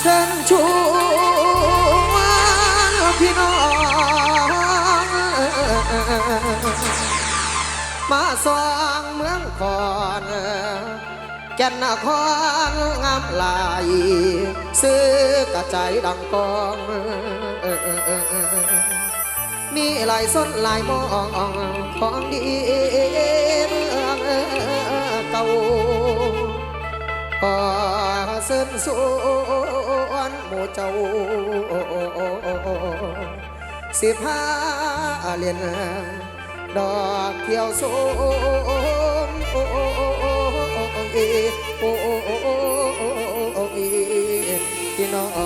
เชิญชวนพี่น้มาสว่างเมือก่อนแก่นนครงามลาย ซื้อกระจายดังกอง มีหลายส้นหลายมองของดีเมือง ขอเส้นสวนหมู่เจ้าสิบห้าเลียนดอกเขียวสมโอ้โอ้อีอ้โอ้อีพี่น้อง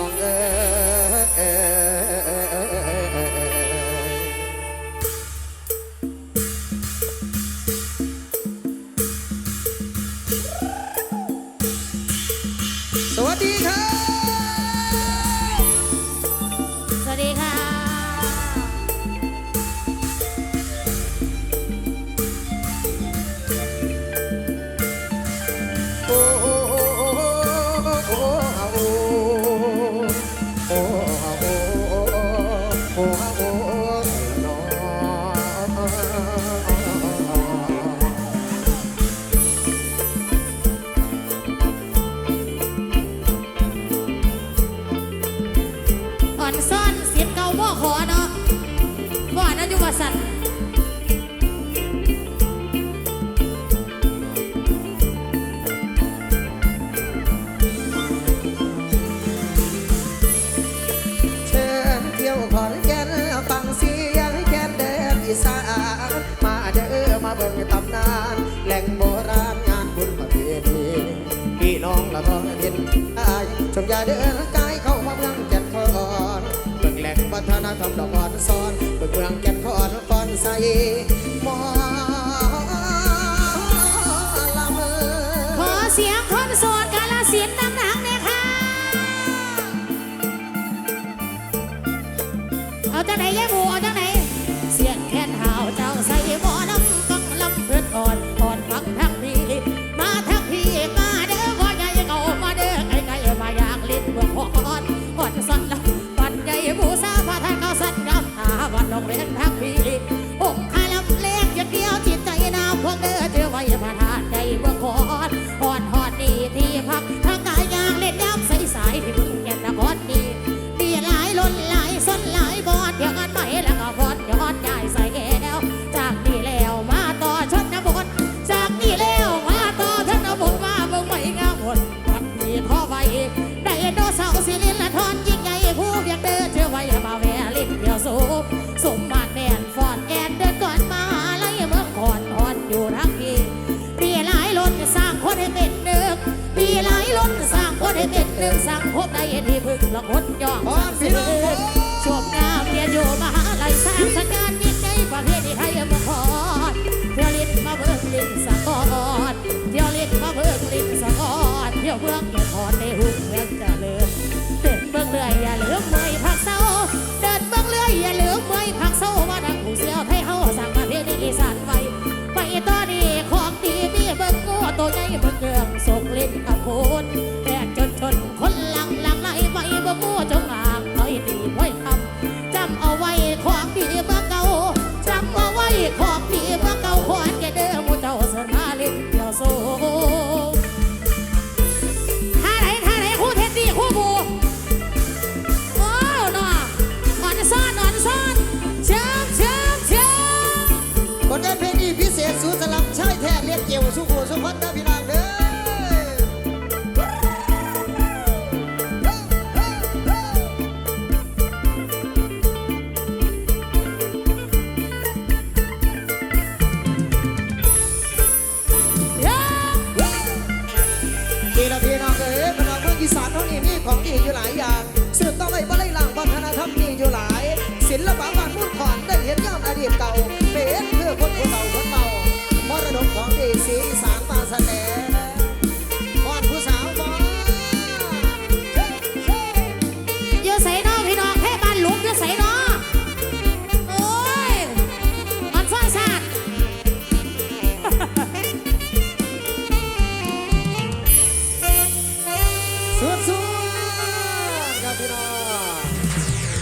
ว่าสันเชิญเที่ยวขอนแก่นฟังเสียงแก่นแดนอีสานมาเด้อมาเบิ่งตำนาน แหล่งโบราณงานบุญประเพณีพี่น้องละท้อง อนสอนเปิดเมืงแก่นคอนคอนใสมอลาเออขอเสียงคนโสดกาลสินดั เป็นเรื่องสังคมได้เห็นที่พึ่งหลอกหดย่องสังเชมงามเรียนอยู่มหาลัยสร้างสกัดมิตรในประเทศไทยมงคลเที่ยวลิ้นมาเบิ่งลิ้นสะกอนเที่ยวลิ้นมาเบิ่งลิ้นสะกอนเที่ยวเมืองเกียรติพรในหุ่นเมืองเจ ศิลปะ